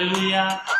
Aleluia.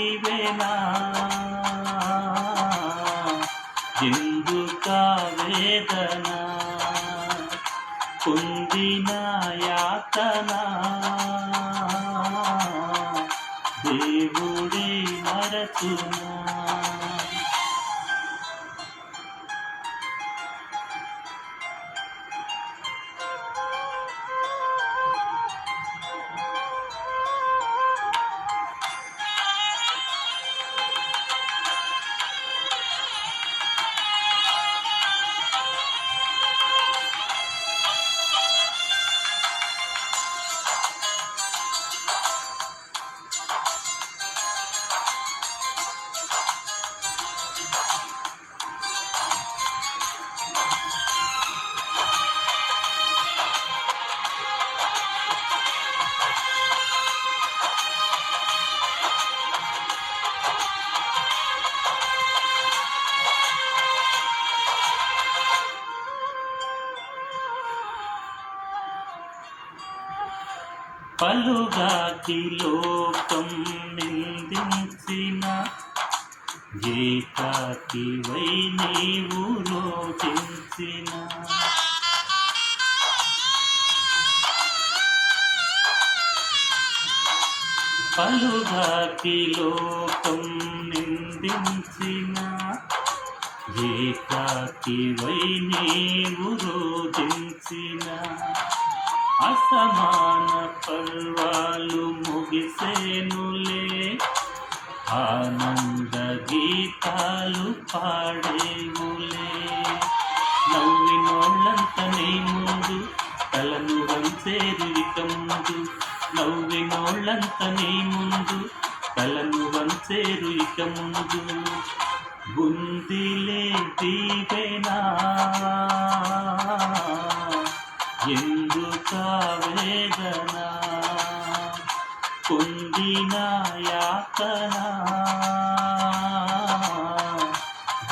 దీవెనా? ఎందుక వేదన పొందిన యాతన? దేవుడే మరచునా పలుగాకి లోకం నిందించిన ఏకాకి వై నీవు లోటించిన పలుగాకి లోకం నిందించిన ఏకాకి వై నీవు రోధించిన అసమాన పర్వాలు ముగిసేనులే. ఆనంద గీతాలు పాడేవులే నవ్వినోళ్ళంత నీ ముందు తలను వంచేరు ఇక ముందు నవ్వినోళ్ళంత నీ ముందు తలను వంచేరు ఇక ముందు గుందిలే దీవెనా. ఎందుక వేదన పొందిన యాతన?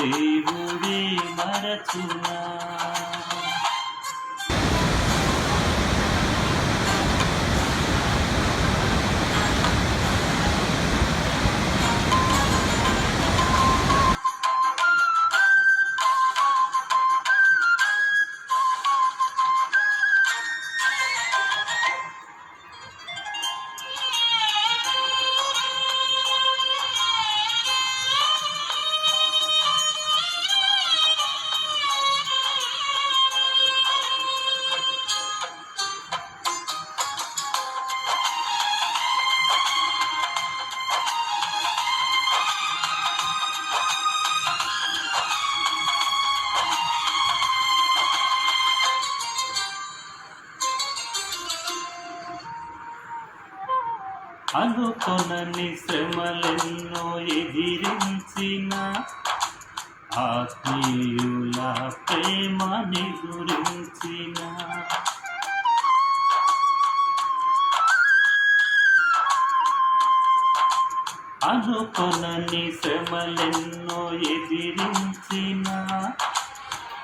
దేవుడే మరచునా? అనుకొనని శ్రమలెన్నో ఎదిరించిన ఆత్మీయుల ప్రేమని గురించిన. అనుకొనని శ్రమలెన్నో ఎదిరించిన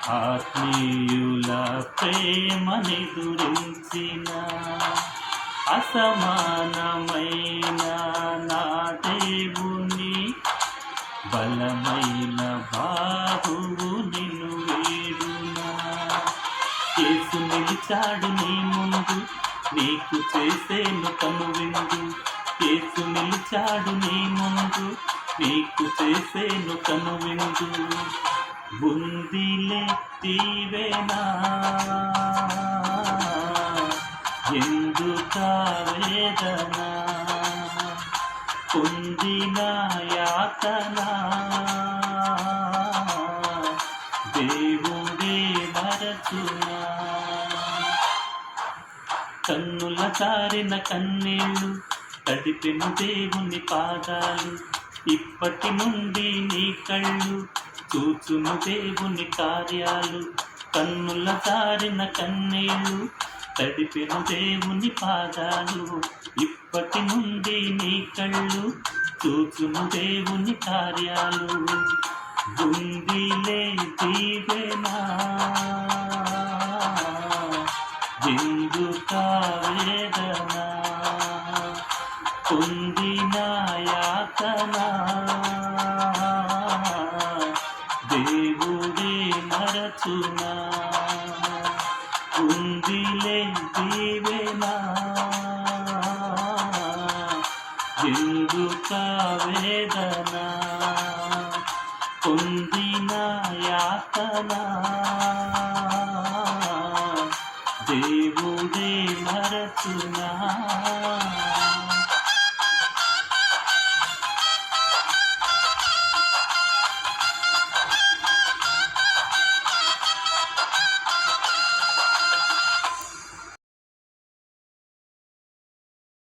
ఆత్మీయుల ప్రేమని గురించిన. అసమానమైన నా బలమైన బాహువు నిన్ను వేడునా. కేసు నిలిచాడు నీ ముందు నీకు చేసేను తను విందు. కేసు నిలిచాడు నీ ముందు నీకు చేసేను తను విందు. బుందిలే తీవేనా. ఎందుక వేదన పొందిన యాతన? దేవుడే మరచునా? కన్నుల చారిన కన్నీళ్ళు తడిపెను దేవుని పాదాలు ఇప్పటి నుండి నీ కళ్ళు చూచును దేవుని కార్యాలు. కన్నుల చారిన కన్నీళ్ళు తడిపిన దేవుని పాదాలు ఇప్పటి నుండి నీ కళ్ళు చూచును దేవుని కార్యాలు. గుండిలే దీవెనా బిందు వేదన? పొందిన యాతన దేవుడే మరచునా? ఉందిలే ఎందుక వేదన? పొందిన యాతనా?